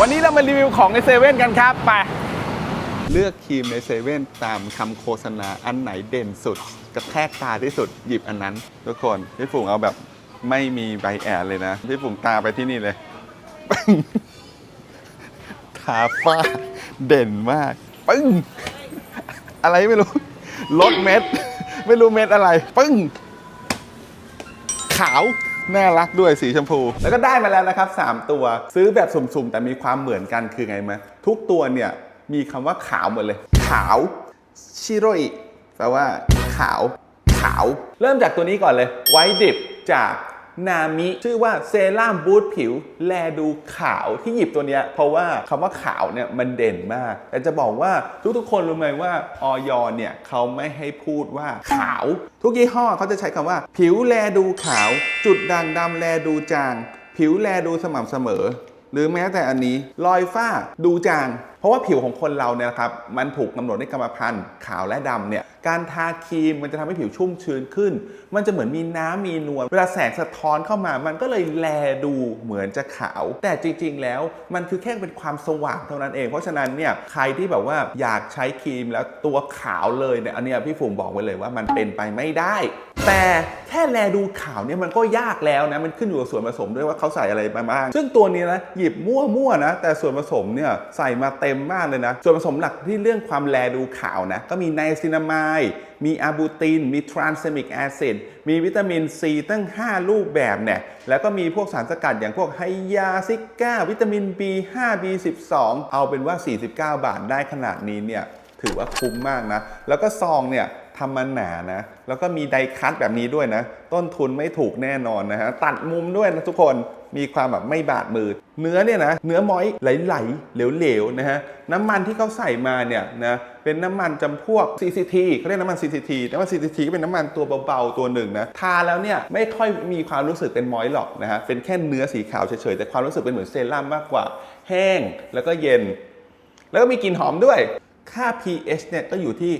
วันนี้เรามารีวิวของในเซเว่นกันครับไปเลือกครีมในเซเว่นตามคำโฆษณาอันไหนเด่นสุด กระแทกตาที่สุดหยิบอันนั้น ทุกคนพี่ฝุ่งเอาแบบไม่มีใบแอดเลยนะพี่ฝุ่งตาไปที่นี่เลย ทาฝ้าเด่นมากปึ้งอะไรไม่รู้ลดเม็ด ไม่รู้เม็ดอะไร ปึ้ง ขาว น่ารักด้วยสีชมพู แล้วก็ได้มาแล้วนะครับ 3 ตัวซื้อแบบสุ่มๆ แต่มีความเหมือนกันคือไงไหมทุกตัวเนี่ยมีคำว่าขาวหมดเลย ขาวชิโรอิแปลว่าขาว ขาว เริ่มจากตัวนี้ก่อนเลยไวท์ดิบจาก นามิชื่อว่าเซรั่มบูทผิว แลดูขาวที่หยิบตัวเนี้ยเพราะว่าคำว่าขาวเนี่ยมันเด่นมาก แต่จะบอกว่าทุกๆ คนรู้ไหมว่าออยเนี่ยเขาไม่ให้พูดว่าขาว ทุกยี่ห้อเขาจะใช้คำว่า ผิวแลดูขาว จุดด่างดำแลดูจาง ผิวแลดูสม่ำเสมอ หรือแม้แต่อันนี้รอยฝ้าดูจาง เพราะว่าผิวของคนเราเนี่ยนะครับมันถูกกำหนดด้วยกรรมพันธุ์ขาวและดำเนี่ยการทาครีมมันจะทำให้ผิวชุ่มชื้นขึ้น มันจะเหมือนมีน้ำมีนวลเวลาแสงสะท้อนเข้ามา มันก็เลยแลดูเหมือนจะขาว แต่จริง ๆ แล้วมันคือแค่เป็นความสว่างเท่านั้นเอง เพราะฉะนั้นเนี่ยใครที่แบบว่าอยากใช้ครีมแล้วตัวขาวเลยเนี่ยอันนี้พี่ฝูงบอกไว้เลยว่ามันเป็นไปไม่ได้ แต่แค่แลดูข่าวเนี่ยมันก็ยากแล้วนะมันขึ้นอยู่กับส่วนผสมด้วยว่าเขาใส่อะไรมาบ้าง ซึ่งตัวนี้นะหยิบมั่วๆนะ แต่ส่วนผสมเนี่ยใส่มาเต็มมากเลยนะ ส่วนผสมหลักที่เรื่องความแลดูข่าวนะก็มีไนซินามายมีอะบูติน มีทรานเซมิกแอซิดมีวิตามินซีตั้ง 5 รูปแบบเนี่ยแล้วก็มีพวกสารสกัดอย่างพวกไฮยาซิก้า วิตามิน B5 B12 เอาเป็นว่า 49 บาทได้ขนาดนี้เนี่ยถือว่าคุ้มมากนะ แล้วก็ซองเนี่ย ทำมาหนานะ แล้วก็มีไดคัตแบบนี้ด้วยนะ ต้นทุนไม่ถูกแน่นอนนะฮะ ตัดมุมด้วยนะทุกคน มีความแบบไม่บาดมือ เนื้อเนี่ยนะ เนื้อม้อยไหลๆ เหลวๆ นะฮะ น้ำมันที่เขาใส่มาเนี่ยนะ เป็นน้ำมันจำพวก CCT เขาเรียกน้ำมัน CCT น้ำมัน CCT ก็เป็นน้ำมันตัวเบาๆ ตัวหนึ่งนะ ทาแล้วเนี่ยไม่ค่อยมีความรู้สึกเป็นมอยหรอกนะฮะ เป็นแค่เนื้อสีขาวเฉยๆ แต่ความรู้สึกเป็นเหมือนเซรั่มมากกว่า แห้งแล้วก็เย็น แล้วก็มีกลิ่นหอมด้วย ค่า pH เนี่ยก็อยู่ที่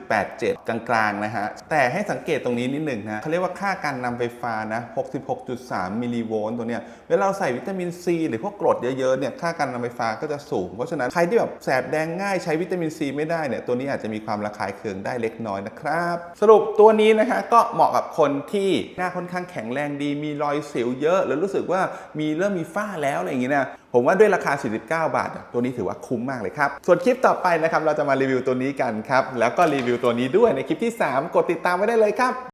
5.87 กลางๆ นะฮะ แต่ให้สังเกตตรงนี้นิดหนึ่งนะเขาเรียกว่าค่าการนำไฟฟ้านะ 66.3 มิลลิโวลต์ตัวเนี้ย เวลาเราใส่วิตามินซีหรือพวกกรดเยอะๆ เนี่ย ค่าการนำไฟฟ้าก็จะสูง เพราะฉะนั้น ใครที่แบบแสบแดงง่ายใช้วิตามินซีไม่ได้เนี่ย ตัวนี้อาจจะมีความระคายเคืองได้เล็กน้อยนะครับ สรุปตัวนี้นะคะก็เหมาะกับคนที่หน้าค่อนข้างแข็งแรงดี มีรอยสิวเยอะ หรือรู้สึกว่ามีเริ่มมีฝ้าแล้วอะไรอย่างงี้นะ ผมว่าด้วยราคา 49 บาท ตัวนี้ถือว่าคุ้มมากเลยครับ ส่วนคลิปต่อไปนะครับ เราจะมารีวิวตัวนี้กันครับ แล้วก็รีวิวตัวนี้ด้วยในคลิปที่ 3 กดติดตามไว้ได้เลยครับ